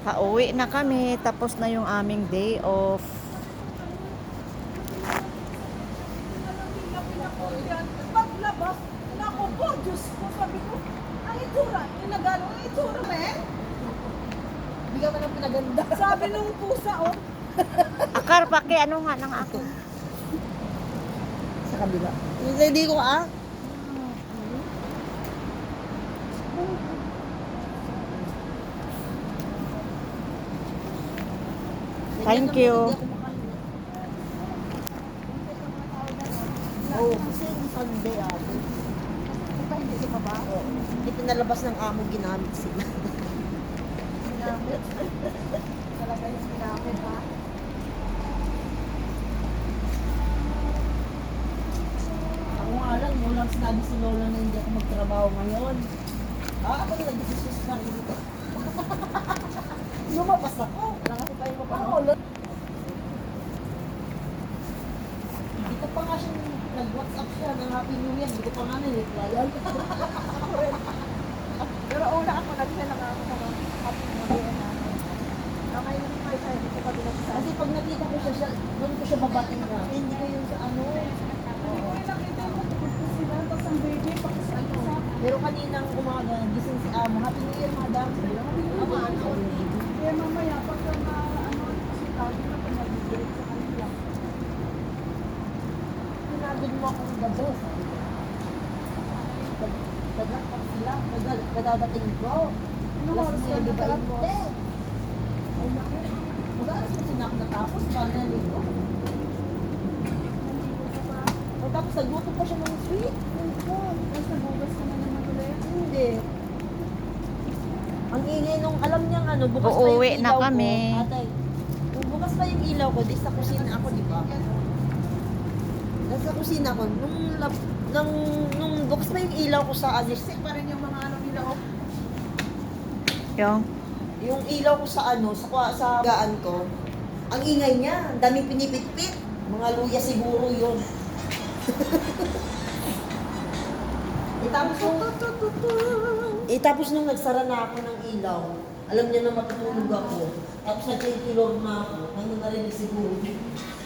Pauwi na kami. Tapos na yung aming day off. Paglabas, po, Diyos ko, sabi ko, ang itsura, yung nagano, ang itsura, men. Bigyan mo ng pinaganda. Sabi nung pusa, oh, Akar, paki ano nga ng akin? Sa kabila. Hindi, hindi ko ah. Thank you. Oh, kasi Sunday hindi di ba ba? Hindi pinalabas ng amo ginamit sila. Ginamit. Talaga yung ginamit, ha? Ako nga lang, mo lang sinabi si Lola na hindi ako magtrabaho ngayon. Ah, ako na nag-decision sa sarili ko. Lumabas ako. Kasi tayo mapanood. Hindi ko pa nga siya nag-WhatsApp siya ng Happy New Year. Hindi ko pa nga na-replyan. Pero una ako, nag-send lang ako ng happy new year namin. Okay, yung may side, hindi ko pa binagsabi. Kasi pag nakita ko siya, siya doon ko siya babating na. Hindi ko yung sa ano. Hindi ko nakita mo, tukod ko sila, tapos ang baby, pakisal ko sa Pero kaninang umaga, gising si Amo. Happy New Year, madam. Happy New Year. Ama, ano? Kaya mamaya, pagka na, ano, si Tagi na pinag-ibig sa kanila. Dag- Dagdagan sila. Dadadating ko. Di ba? natapos? Hindi. Ay, naku. Mag-aalas na sinak natapos. Paano na linggo? O tapos nagluto pa siya ng sweet. Tapos nagugas ka na naman ulit. Hindi. Ang ingay nung alam niyang ano, bukas pa yung Uuwi ilaw na kami. ko. Bukas pa yung ilaw ko, di sa kusina ako, di ba? Nasa kusina ko, nung, lab, nung, nung bukas pa yung ilaw ko sa alis, Kasi pa rin yung mga ano nila, oh. Yung, yung ilaw ko sa ano, sa, kwa- sa gaan ko, ang ingay niya, ang daming pinipitpit. Mga luya siguro yun. eh, tapos nung, eh, tapos nung nagsara na ako ng ilaw, alam niya na matutulog ako. Tapos nag-kilor na ako, nang narinig siguro.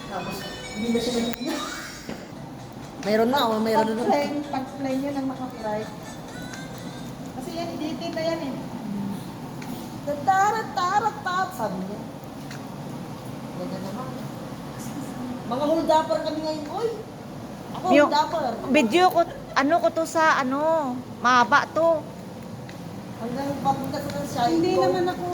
Tapos, hindi na siya nag Mayroon na, oh, mayroon na. Pag-play, pag-play niya ng makapiright. Kasi yan, editin na yan eh. Tarat, tarat, tarat, sabi niya. Ganda naman. Mga hold-upper kami ngayon, oy. Ako, Yung- hold-upper. video ko, ano ko to sa, ano, mahaba to. Hanggang papunta sa shy. Hindi ko. naman ako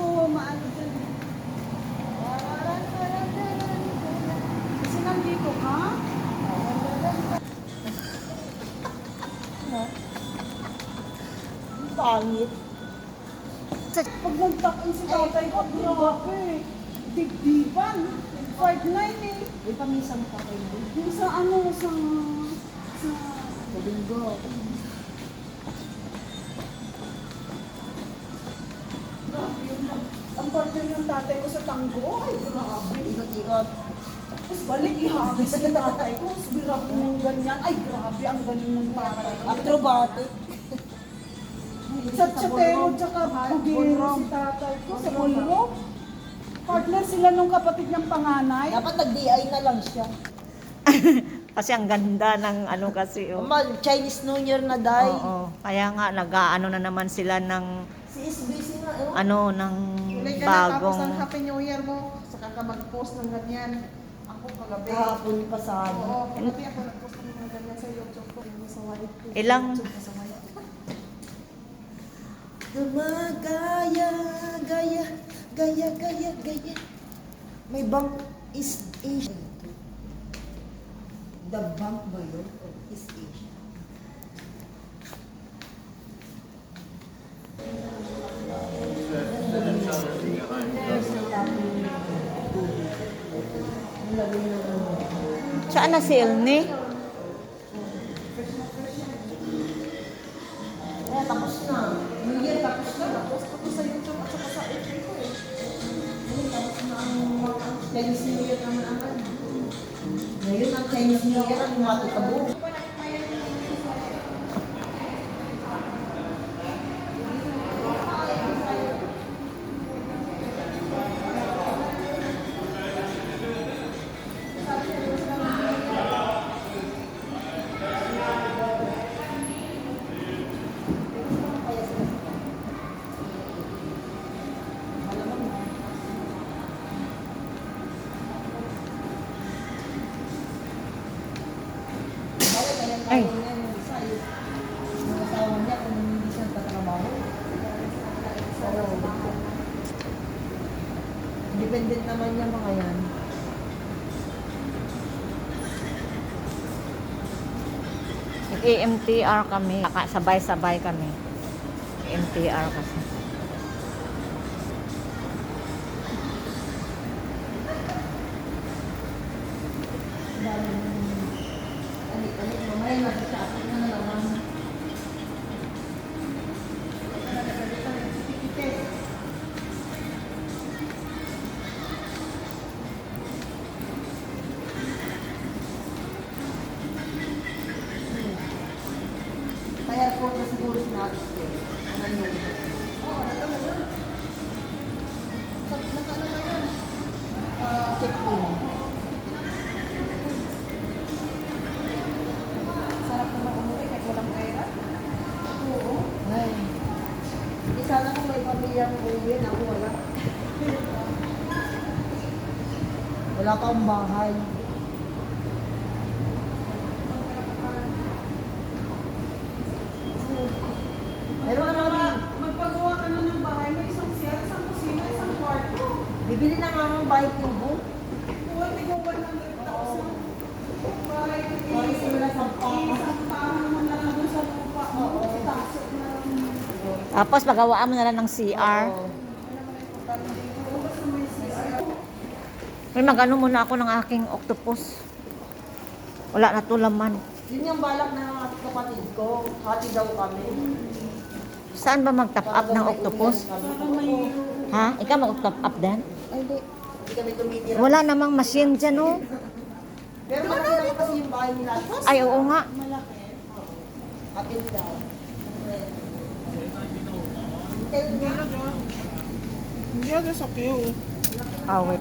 pangit. Pag nagtakin si tatay ko, grabe. Digdiban. 5'9 eh. May pamisang pa kayo. Yung sa ano, sa... sa... Yun. Ang partner ng tatay ko sa tanggo. Ay, grabe. Ikot-ikot. Tapos balik ihagis ni tatay ko. Tapos bira ko ng ganyan. Ay, grabe. Ang galing ng tatay ko. Acrobatic. Sa Chatero, tsaka Bugero si tatay ko. Sa Bulro. Partner sila nung kapatid niyang panganay. Dapat nag-DI na lang siya. Kasi ang ganda ng ano kasi. Oh. Ama, Chinese New Year na dahil. Oo. Kaya nga, nag-ano na naman sila ng, Si SBC na, eh. ano, ng Kulay ka na tapos bagong... ng Happy New Year mo. Saka ka mag-post ng ganyan. Ako kagabi. Kahapon pa sana. Oo, kagabi ako nag-post ng mga ganyan sa YouTube ko. Sa white. Ilang- YouTube ko sa white. Gumagaya, gaya, gaya, gaya, gaya. May bank is Asia. The bank ba yun? Is Asia? Saan na si Elni? Chinese New Year naman naman. Ngayon, ang Chinese New Year, ang Ay. Dependent naman yung mga yan. Nag-AMTR kami. Sabay-sabay kami. AMTR kasi. Sana kung may pamilyang uwi na ako wala. wala pa akong bahay. Meron na kami. Magpagawa ka na ng bahay, may isang siyar, isang kusina, isang kwarto. Bibili na nga ng bahay kubo. Huwag tigil 100,000. Bahay, Bakit sila sa isang tao naman na lang dun sa lupa. Oo. Tasok na lang. Tapos pagawaan mo na lang ng CR. May magano muna ako ng aking octopus. Wala na to laman. Yun yung balak ng mga kapatid ko. Hati daw kami. Saan ba mag-top up ng octopus? Ha? Ikaw mag-top up din? Hindi. Hindi kami tumitira. Wala namang machine dyan, oh. Pero malaki naman kasi yung bahay nila. Ay, oo nga. Kapit daw. Kaya nga. Hindi ako sa queue. Ah, wait.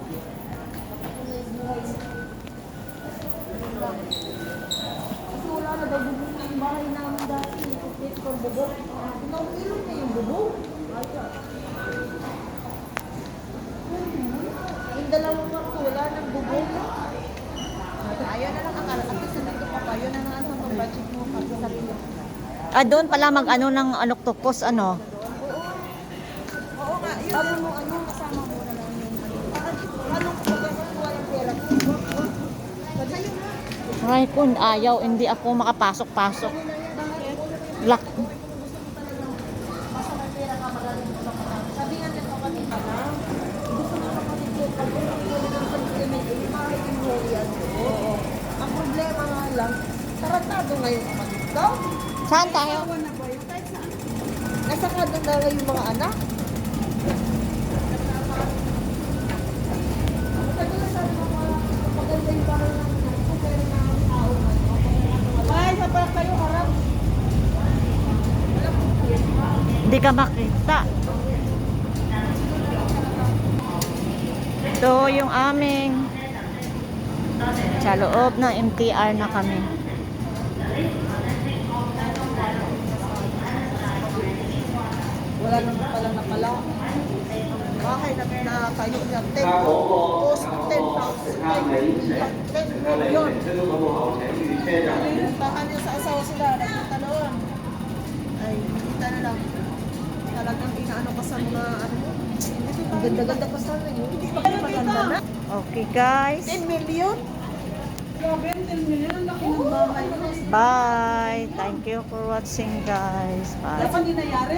Kasi wala na daw bubong na yung bahay namin dati. For bubong. Pinauilog na yung bubong. Yung dalawang wala nang bubong. Ayaw na lang ang kalat. At least nandito pa pa. Yun na lang ang budget mo. Kasi sarili. Ah, doon pala mag-ano ng octopus, ano? Oo nga. Yun Sabi mo, ano, kasama mo na lang yung ano. Paano kung magkakakuha ng pera. Ay, kung ayaw, hindi ako makapasok-pasok. Lock. Basta may pera ka, magaling mo sa mga. Sabi nga ng kapatid ka na, gusto ng kapatid ko, pag bumili ng supplement, eh, bakit yung huli yan? Oo. Ang nga lang, tarantado ngayon kapatid ko. Saan tayo? na ba yun? Kahit saan. Nasa kado na lang yung mga anak. Ang. Hindi ka makita. Ito yung aming sa loob ng MTR na kami. Wala nang pala na pala. Bahay na, na kayo na 10 post 10,000. 10 million. Tahan niya sa asawa sila. Nagpunta noon. Ay, kita na lang. Talagang inaano ka sa mga ano. Ang ganda-ganda pa sana yun. Hindi pa maganda na. Okay, guys. 10 million? Grabe, 10 million. Ang laki ng bahay. Bye. Thank you for watching, guys. Bye. Dapat hindi nangyari.